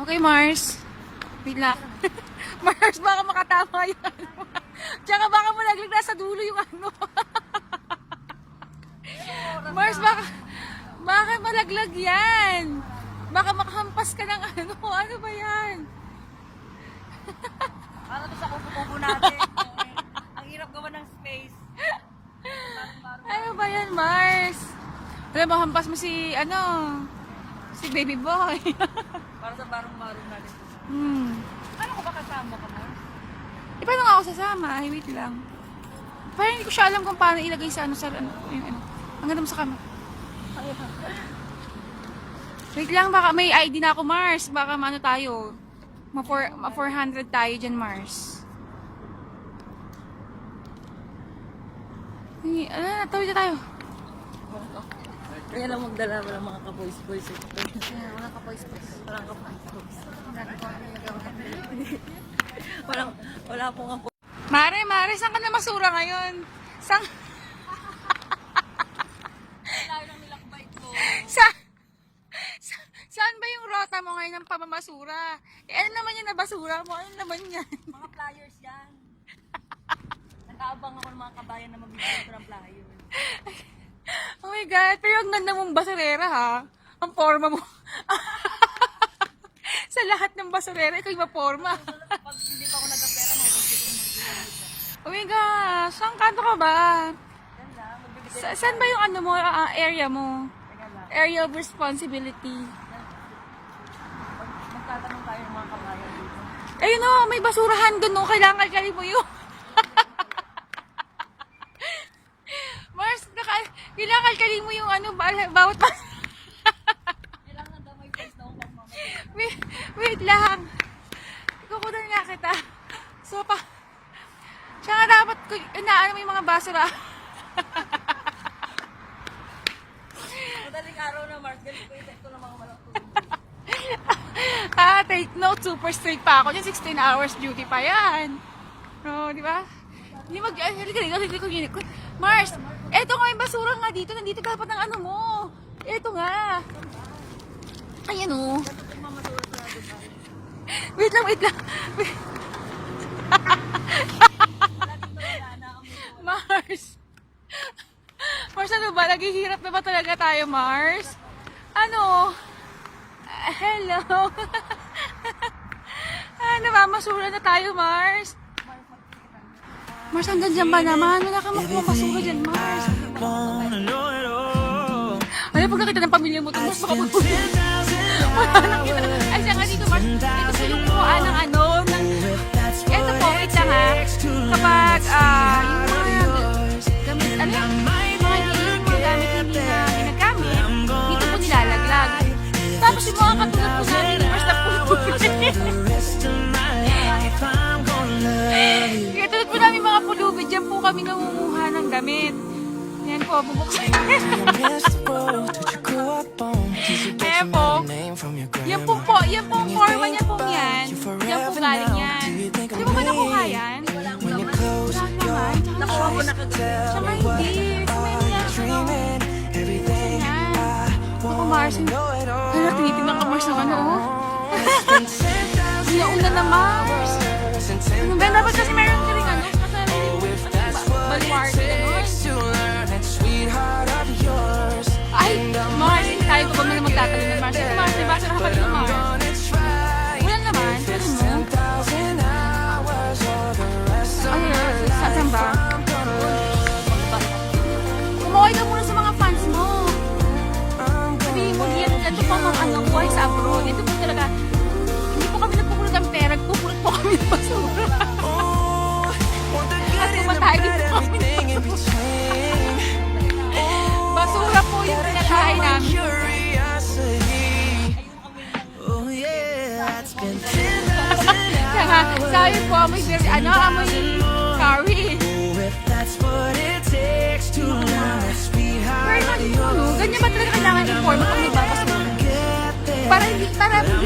Okay, Mars. Wait lang. Mars, baka makatama yung ano. Tsaka baka malaglag nasa dulo yung ano. Mars, baka, baka malaglag yan. Baka makahampas ka ng ano. Ano ba yan? Para to sa kubo-kubo natin. Ang hirap gawa ng space. Ano ba yan, Mars? Alam mo, hampas mo si, ano, si baby boy. Para sa barong-barong natin. hmm. Ano ko ba kasama ka mo? Eh, paano nga ako sasama? Ay, wait lang. Parang hindi ko siya alam kung paano ilagay sa ano, sa ano, yung ano. Ang ganda mo sa kama. Wait lang, baka may ID na ako, Mars. Baka maano tayo. Ma, four, ma 400 tayo dyan, Mars. Ay, ano na, tawid na tayo. Kaya lang magdala mo ng mga ka-boys-boys. Mga kapoys-poys. Parang ka-boys-boys. Walang, wala pong ako. Mare, Mare, saan ka na masura ngayon? Saan? Layo ng nilakbay ko. Sa, sa, saan ba yung rota mo ngayon ng pamamasura? Eh, ano naman yung nabasura mo? Ano naman yan? Mga flyers yan. Nag-aabang ako ng mga kabayan na mabibigyan ko ng flyers. Oh God, pero ang ganda mong basurera ha. Ang forma mo. sa lahat ng basurera, ikaw yung forma. Pag hindi pa ako nagkapera, mga pagkito ko mag Oh my gosh, saan kanto ka ba? Sa, saan ba yung ano mo, ah, area mo? Area of responsibility. Magtatanong tayo ng mga kabayan dito. Ayun o, may basurahan doon no. Kailangan kali mo yun. Mars, kali mo yung ano, ba- bawat mama. wait, wait lang. Kukunan nga kita. So, pa... Siya nga dapat, inaano mo yung mga basura. Madaling araw na, Mars. Ganito ko yung sekto ng mga malakot. ah, take note, super straight pa ako. Yung 16 hours duty pa yan. No, di ba? Hindi mag... Halika dito, halika dito. Mars, eto nga yung basura nga dito. Nandito dapat ng ano mo. Eto nga. Ayan o. Wait lang, wait lang. Mars. Mars, ano ba? Naghihirap na ba talaga tayo, Mars? Ano? Ah, hello. ano ba? Masura na tayo, Mars. Mars, hanggang dyan ba naman? Wala kang makuha masura dyan, Mars. Ano pag nakita ng pamilya mo ito, Mars, baka mag- Wala nang kita. Ay, siya nga dito, Mars. Ito po yung kuha ng ano, ng... Ito po, wait lang ha. Kapag, ah, yung mga gamit, ano yung mga yung mga gamit hindi na ginagamit, dito po nilalaglag. Tapos yung mga katulad po namin, kami nangunguha ng damit. Yan po, bubuksan. Ayan po. Yan po po, yan po ang forma niya po yan. Yan po galing yan. Di mo ba nakuha yan? Wala naman. Nakuha ko na kagad. Tsaka hindi. Kumain niya. dreaming, everything Yan. I Ako, Mars. Hala, tinitignan ka, Mars, ng ano, oh. Sinauna na, Mars. Ano ba? Dapat kasi meron ka rin, ano, abroad. Ito po talaga, hindi po kami nagpupulot ng pera, nagpupulot po kami ng basura. Oh, At bad, po kami ng between. basura po yung pinakain namin. Curiosity. Yeah, it's been 10,000 Kaya nga, sabi po, amoy, ano, amoy curry. Parang